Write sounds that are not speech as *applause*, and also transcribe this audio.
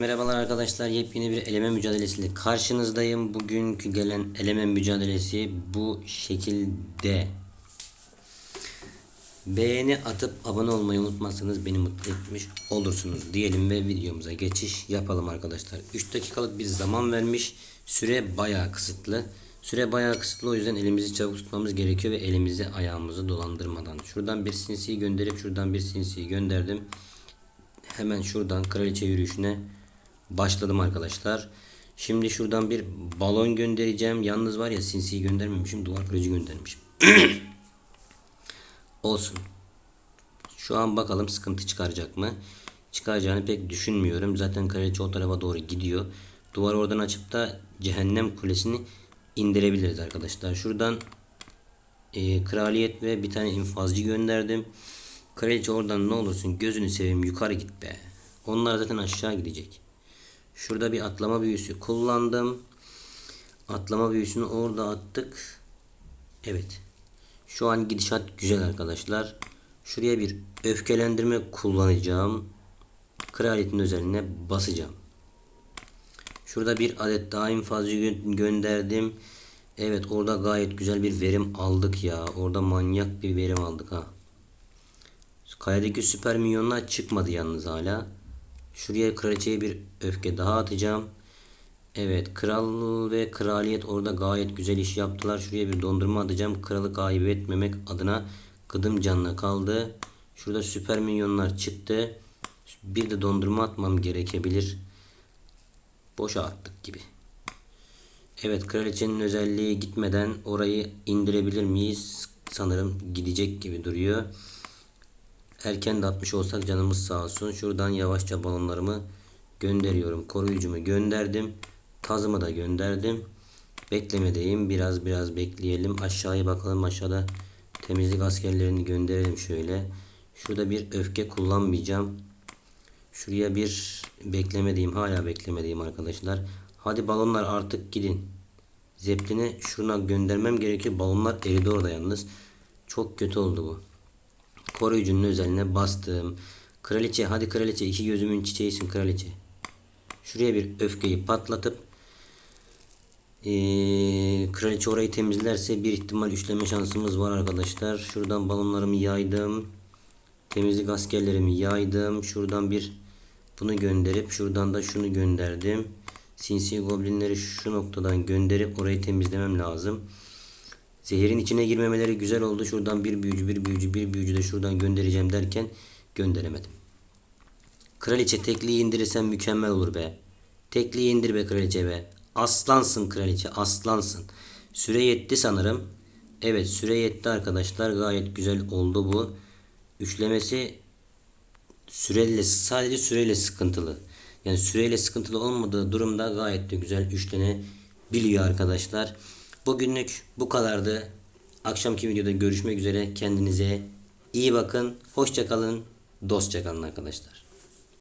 Merhabalar arkadaşlar yepyeni bir eleme mücadelesiyle karşınızdayım. Bugünkü gelen eleme mücadelesi bu şekilde. Beğeni atıp abone olmayı unutmazsanız beni mutlu etmiş olursunuz diyelim ve videomuza geçiş yapalım arkadaşlar. 3 dakikalık bir zaman vermiş. Süre bayağı kısıtlı. Süre bayağı kısıtlı o yüzden elimizi çabuk tutmamız gerekiyor ve elimizi ayağımızı dolandırmadan. Şuradan bir sinsiyi gönderip şuradan bir sinsiyi gönderdim. Hemen şuradan kraliçe yürüyüşüne başladım arkadaşlar. Şimdi şuradan bir balon göndereceğim. Yalnız var ya sinsiyi göndermemişim. Duvar kırıcı göndermişim. *clears throat* Olsun. Şu an bakalım sıkıntı çıkaracak mı? Çıkaracağını pek düşünmüyorum. Zaten kraliçe o tarafa doğru gidiyor. Duvar oradan açıp da cehennem kulesini indirebiliriz arkadaşlar. Şuradan e, kraliyet ve bir tane infazcı gönderdim. Kraliçe oradan ne olursun gözünü seveyim yukarı git be. Onlar zaten aşağı gidecek. Şurada bir atlama büyüsü kullandım. Atlama büyüsünü orada attık. Evet. Şu an gidişat güzel arkadaşlar. Şuraya bir öfkelendirme kullanacağım. Kraliyetin özeline basacağım. Şurada bir adet daha infazcı gö- gönderdim. Evet orada gayet güzel bir verim aldık ya. Orada manyak bir verim aldık ha. Kayadaki süper milyonlar çıkmadı yalnız hala. Şuraya kraliçeye bir öfke daha atacağım. Evet kral ve kraliyet orada gayet güzel iş yaptılar. Şuraya bir dondurma atacağım. Kralı kaybetmemek adına kıdım canlı kaldı. Şurada süper milyonlar çıktı. Bir de dondurma atmam gerekebilir. Boşa attık gibi. Evet kraliçenin özelliği gitmeden orayı indirebilir miyiz? Sanırım gidecek gibi duruyor. Erken de atmış olsak canımız sağ olsun. Şuradan yavaşça balonlarımı gönderiyorum. Koruyucumu gönderdim. Tazımı da gönderdim. Beklemedeyim. Biraz biraz bekleyelim. Aşağıya bakalım. Aşağıda temizlik askerlerini gönderelim şöyle. Şurada bir öfke kullanmayacağım. Şuraya bir beklemedeyim. Hala beklemedeyim arkadaşlar. Hadi balonlar artık gidin. Zeppelin'e şuna göndermem gerekiyor. Balonlar eridi orada yalnız. Çok kötü oldu bu. Koruyucunun özeline bastım. Kraliçe hadi kraliçe iki gözümün çiçeğisin kraliçe. Şuraya bir öfkeyi patlatıp ee, kraliçe orayı temizlerse bir ihtimal üçleme şansımız var arkadaşlar. Şuradan balonlarımı yaydım. Temizlik askerlerimi yaydım. Şuradan bir bunu gönderip şuradan da şunu gönderdim. Sinsi goblinleri şu noktadan gönderip orayı temizlemem lazım. Zehirin içine girmemeleri güzel oldu. Şuradan bir büyücü, bir büyücü, bir büyücü de şuradan göndereceğim derken gönderemedim. Kraliçe tekliği indirirsen mükemmel olur be. Tekliği indir be kraliçe be. Aslansın kraliçe, aslansın. Süre yetti sanırım. Evet süre yetti arkadaşlar. Gayet güzel oldu bu. Üçlemesi süreyle sadece süreyle sıkıntılı. Yani süreyle sıkıntılı olmadığı durumda gayet de güzel üçlenebiliyor arkadaşlar. Bugünlük bu kadardı. Akşamki videoda görüşmek üzere. Kendinize iyi bakın. Hoşça kalın. Dostça kalın arkadaşlar.